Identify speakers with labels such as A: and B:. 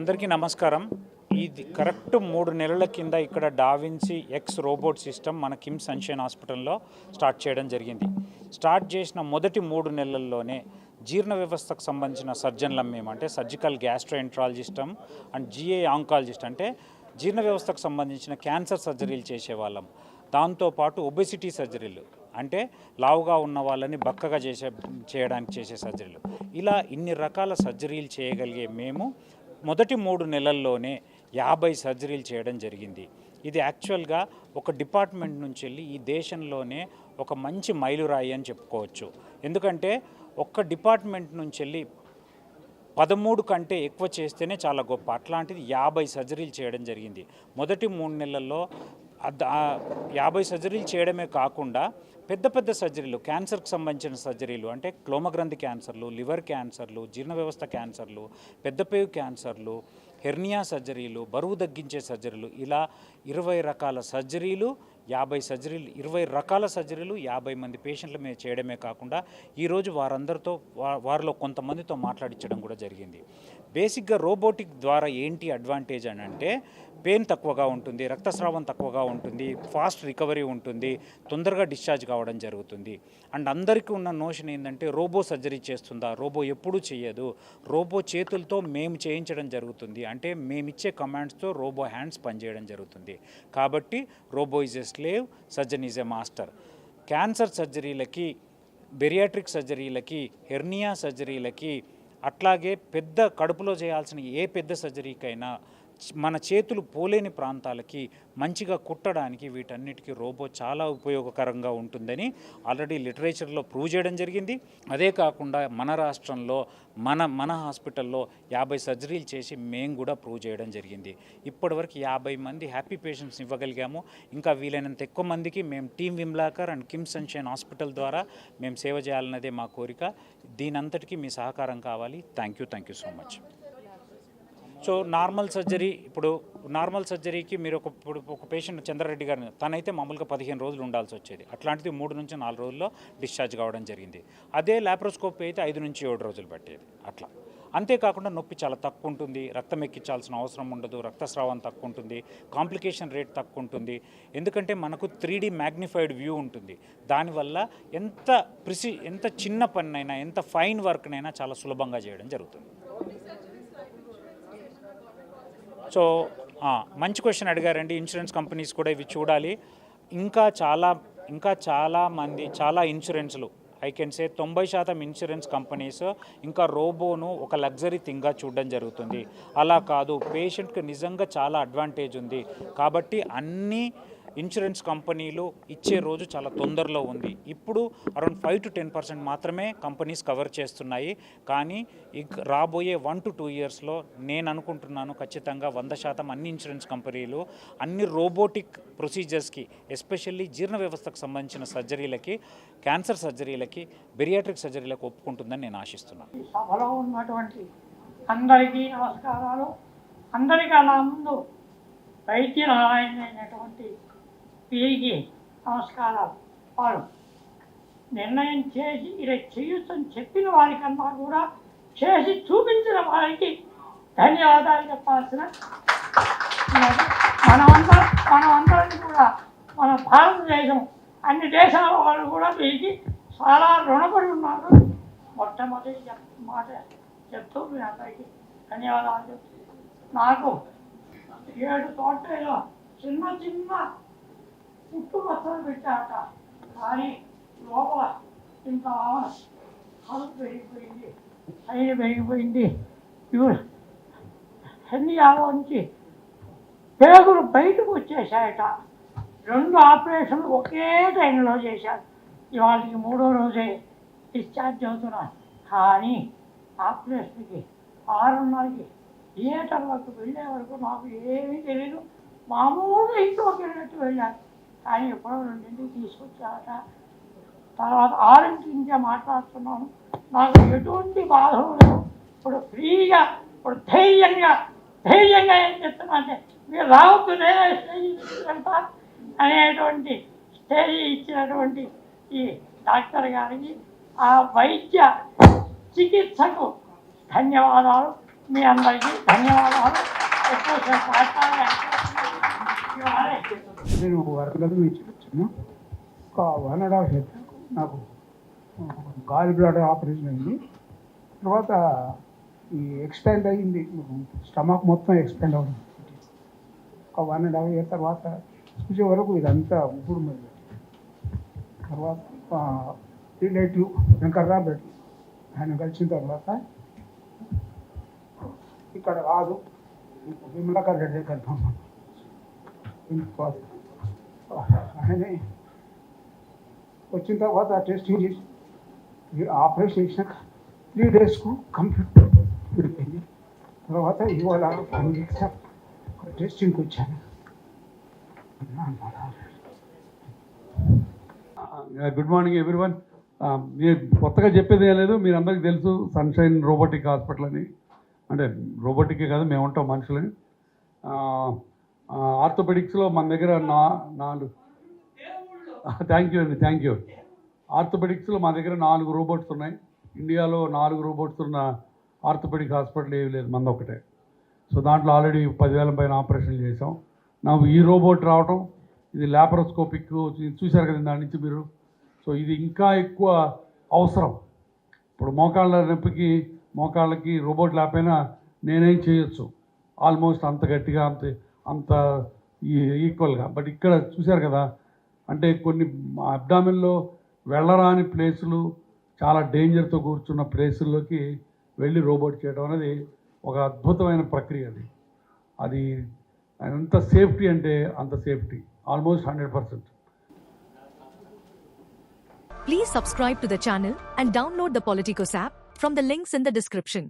A: అందరికీ నమస్కారం. ఇది కరెక్ట్ మూడు నెలల కింద ఇక్కడ డావిన్సీ ఎక్స్ రోబోట్ సిస్టమ్ మన కిమ్స్ సన్షైన్ హాస్పిటల్లో స్టార్ట్ చేయడం జరిగింది. స్టార్ట్ చేసిన మొదటి మూడు నెలల్లోనే జీర్ణ వ్యవస్థకు సంబంధించిన సర్జన్లం మేము అంటే సర్జికల్ గ్యాస్ట్రోఎంట్రాలజిస్టమ్ అండ్ జిఏ ఆంకాలజిస్ట్ అంటే జీర్ణ వ్యవస్థకు సంబంధించిన క్యాన్సర్ సర్జరీలు చేసేవాళ్ళం. దాంతోపాటు ఒబెసిటీ సర్జరీలు అంటే లావుగా ఉన్న వాళ్ళని బక్కగా చేసే చేయడానికి చేసే సర్జరీలు. ఇలా ఇన్ని రకాల సర్జరీలు చేయగలిగే మేము మొదటి మూడు నెలల్లోనే యాభై సర్జరీలు చేయడం జరిగింది. ఇది యాక్చువల్గా ఒక డిపార్ట్మెంట్ నుంచి వెళ్ళి ఈ దేశంలోనే ఒక మంచి మైలురాయి అని చెప్పుకోవచ్చు. ఎందుకంటే ఒక్క డిపార్ట్మెంట్ నుంచి వెళ్ళి పదమూడు కంటే ఎక్కువ చేస్తేనే చాలా గొప్ప. అట్లాంటిది యాభై సర్జరీలు చేయడం జరిగింది. మొదటి మూడు నెలల్లో యాభై సర్జరీలు చేయడమే కాకుండా పెద్ద పెద్ద సర్జరీలు క్యాన్సర్కి సంబంధించిన సర్జరీలు అంటే క్లోమగ్రంథి క్యాన్సర్లు లివర్ క్యాన్సర్లు జీర్ణ వ్యవస్థ క్యాన్సర్లు పెద్దపేవు క్యాన్సర్లు హెర్నియా సర్జరీలు బరువు తగ్గించే సర్జరీలు ఇలా ఇరవై రకాల సర్జరీలు యాభై సర్జరీలు ఇరవై రకాల సర్జరీలు యాభై మంది పేషెంట్ల మీద చేయడమే కాకుండా ఈరోజు వారందరితో వారిలో కొంతమందితో మాట్లాడించడం కూడా జరిగింది. బేసిక్గా రోబోటిక్ ద్వారా ఏంటి అడ్వాంటేజ్ అని అంటే పెయిన్ తక్కువగా ఉంటుంది రక్తస్రావం తక్కువగా ఉంటుంది ఫాస్ట్ రికవరీ ఉంటుంది తొందరగా డిశ్చార్జ్ కావడం జరుగుతుంది. అండ్ అందరికీ ఉన్న నోషన్ ఏంటంటే రోబో సర్జరీ చేస్తుందా రోబో ఎప్పుడూ చేయదు రోబో చేతులతో మేము చేయించడం జరుగుతుంది. అంటే మేమిచ్చే కమాండ్స్తో రోబో హ్యాండ్స్ పనిచేయడం జరుగుతుంది. కాబట్టి robot is a slave surgeon is a master. Cancer సర్జరీలకి bariatric సర్జరీలకి హెర్నియా సర్జరీలకి అట్లాగే పెద్ద కడుపులో చేయాల్సిన ఏ పెద్ద సర్జరీకైనా మన చేతులు పోలేని ప్రాంతాలకి మంచిగా కుట్టడానికి వీటన్నిటికీ రోబో చాలా ఉపయోగకరంగా ఉంటుందని ఆల్రెడీ లిటరేచర్లో ప్రూవ్ చేయడం జరిగింది. అదే కాకుండా మన రాష్ట్రంలో మన మన హాస్పిటల్లో యాభై సర్జరీలు చేసి మేము కూడా ప్రూవ్ చేయడం జరిగింది. ఇప్పటివరకు యాభై మంది హ్యాపీ పేషెంట్స్ ఇవ్వగలిగాము. ఇంకా వీలైనంత ఎక్కువ మందికి మేము టీమ్ విమ్లాకర్ అండ్ కిమ్స్ సన్షైన్ హాస్పిటల్ ద్వారా మేము సేవ చేయాలన్నదే మా కోరిక. దీనంతటికీ మీ సహకారం కావాలి. Thank you thank you so much. So normal surgery ఇప్పుడు నార్మల్ సర్జరీకి మీరు ఒక ఇప్పుడు ఒక పేషెంట్ చంద్రారెడ్డి గారిని తనైతే మామూలుగా పదిహేను రోజులు ఉండాల్సి వచ్చేది. అట్లాంటిది మూడు నుంచి నాలుగు రోజుల్లో డిశ్చార్జ్ కావడం జరిగింది. అదే లాప్రోస్కోపీ అయితే ఐదు నుంచి ఏడు రోజులు పట్టేది అట్లా. అంతేకాకుండా నొప్పి చాలా తక్కువ ఉంటుంది రక్తం ఎక్కించాల్సిన అవసరం ఉండదు రక్తస్రావం తక్కువ ఉంటుంది కాంప్లికేషన్ రేట్ తక్కువ ఉంటుంది. ఎందుకంటే మనకు త్రీడీ మ్యాగ్నిఫైడ్ వ్యూ ఉంటుంది. దానివల్ల ఎంత ప్రిసి ఎంత చిన్న పనినైనా ఎంత ఫైన్ వర్క్నైనా చాలా సులభంగా చేయడం జరుగుతుంది. సో మంచి క్వశ్చన్ అడిగారండి. ఇన్సూరెన్స్ కంపెనీస్ కూడా ఇవి చూడాలి. ఇంకా చాలా ఇంకా చాలా మంది చాలా ఇన్సూరెన్స్లు. ఐ కెన్ సే తొంభై శాతం ఇన్సూరెన్స్ కంపెనీస్ ఇంకా రోబోను ఒక లగ్జరీ థింగ్గా చూడడం జరుగుతుంది. అలా కాదు పేషెంట్కి నిజంగా చాలా అడ్వాంటేజ్ ఉంది. కాబట్టి అన్నీ ఇన్సూరెన్స్ కంపెనీలు ఇచ్చే రోజు చాలా తొందరలో ఉంది. ఇప్పుడు around five to ten percent మాత్రమే కంపెనీస్ కవర్ చేస్తున్నాయి. కానీ ఇక రాబోయే వన్ టు టూ ఇయర్స్లో నేను అనుకుంటున్నాను ఖచ్చితంగా వంద శాతం అన్ని ఇన్సూరెన్స్ కంపెనీలు అన్ని రోబోటిక్ ప్రొసీజర్స్కి ఎస్పెషల్లీ జీర్ణ వ్యవస్థకు సంబంధించిన సర్జరీలకి క్యాన్సర్ సర్జరీలకి బెరియాట్రిక్ సర్జరీలకు ఒప్పుకుంటుందని నేను ఆశిస్తున్నాను.
B: సభలో ఉన్నటువంటి అందరికీ నమస్కారాలు. అందరికీ ముందు వైద్య నారాయణ అయినటువంటి వీరికి నమస్కారాలు. వారు నిర్ణయం చేసి ఇలా చేయొచ్చని చెప్పిన వారికన్నా కూడా చేసి చూపించిన వారికి ధన్యవాదాలు చెప్పాల్సిన మనమందరం మనమందరం కూడా మన భారతదేశం అన్ని దేశాల వాళ్ళు కూడా వీరికి చాలా రుణపడి ఉన్నారు. మొట్టమొదటి మాట చెప్తూ మీ అందరికీ ధన్యవాదాలు చెప్తూ నాకు ఏడు తోటలో చిన్న చిన్న పుట్టుకొత్తలు పెట్టాక కానీ లోపల ఇంత కాలు పెరిగిపోయింది సైడ్ పెరిగిపోయింది ఇవి ఆలోచించి పేగులు బయటకు వచ్చేసాయట రెండు ఆపరేషన్లు ఒకే టైంలో చేశారు. ఇవాళకి మూడో రోజే డిశ్చార్జ్ అవుతున్నాను కానీ ఆపరేషన్కి ఆరున్నరకి థియేటర్లోకి వెళ్ళే వరకు నాకు ఏమీ తెలియదు మామూలుగా ఇంట్లోకి వెళ్ళినట్టు వెళ్ళాను కానీ ఎప్పుడో రెండింటికి తీసుకొచ్చాట తర్వాత ఆరింటి నుంచే మాట్లాడుతున్నాను. నాకు ఎటువంటి బాధ ఇప్పుడు ఫ్రీగా ఇప్పుడు ధైర్యంగా ధైర్యంగా ఏం చెప్తున్నా అంటే మీరు రావద్దు నేనే స్టేజ్ అనేటువంటి స్టేజ్ ఇచ్చినటువంటి ఈ డాక్టర్ గారికి ఆ వైద్య చికిత్సకు ధన్యవాదాలు. మీ అందరికీ ధన్యవాదాలు. ఎక్కువసేపు మాట్లాడాలి
C: నేను వరంగల్ నుంచి వచ్చాను ఒక వన్ అండ్ హాఫ్ ఇయర్ నాకు గాలి బ్లాడర్ ఆపరేషన్ అయింది. తర్వాత ఈ ఎక్స్పాండ్ అయ్యింది స్టమక్ మొత్తం ఎక్స్పాండ్ అవ్వడం. ఒక వన్ అండ్ హాఫ్ ఇయర్ తర్వాత చూసే వరకు ఇదంతా ఇప్పుడు మరి తర్వాత రిలేటివ్ వెంకర్రావు రెడ్డి ఆయన కలిసిన తర్వాత ఇక్కడ కాదు విమలాకర్ రెడ్డి దగ్గర పంపాను కాదు ఆయనే వచ్చిన తర్వాత టెస్టింగ్ చేసి ఆపరేషన్ చేసినాక త్రీ డేస్కు కంప్లీట్ విడిపోయింది తర్వాత ఇవాళ కొన్ని టెస్టింగ్కి వచ్చాను.
D: Good morning everyone. మీరు కొత్తగా చెప్పేది ఏం లేదు మీరు అందరికీ తెలుసు సన్షైన్ రోబోటిక్ హాస్పిటల్ అని. అంటే రోబోటికే కాదు మేము ఉంటాం మనుషులని. ఆర్థోపెడిక్స్లో మన దగ్గర నా నాలుగు. థ్యాంక్ యూ అండి థ్యాంక్ యూ ఆర్థోపెడిక్స్లో మా దగ్గర నాలుగు రోబోట్స్ ఉన్నాయి. ఇండియాలో నాలుగు రోబోట్స్ ఉన్న ఆర్థోపెడిక్ హాస్పిటల్ ఏమి లేదు మంది ఒకటే సో దాంట్లో ఆల్రెడీ పదివేల పైన ఆపరేషన్ చేసాం నాకు ఈ రోబోట్ రావటం ఇది ల్యాపరోస్కోపిక్ చూశారు కదా దాని నుంచి మీరు? సో ఇది ఇంకా ఎక్కువ అవసరం. ఇప్పుడు మోకాళ్ళ నొప్పికి మోకాళ్ళకి రోబోట్ లేకపోయినా నేనేం చేయొచ్చు? ఆల్మోస్ట్ అంత గట్టిగా అంత అంత ఈక్వల్గా. బట్ ఇక్కడ చూశారు కదా అంటే కొన్ని అబ్డామిన్లో వెళ్ళరాని ప్లేసులు చాలా డేంజర్తో కూర్చున్న ప్లేసుల్లోకి వెళ్ళి రోబోట్ చేయడం అనేది ఒక అద్భుతమైన ప్రక్రియ అది. అది ఎంత సేఫ్టీ అంటే అంత safety almost hundred percent.
E: Please subscribe to the channel and download the Politicos app from the links in the description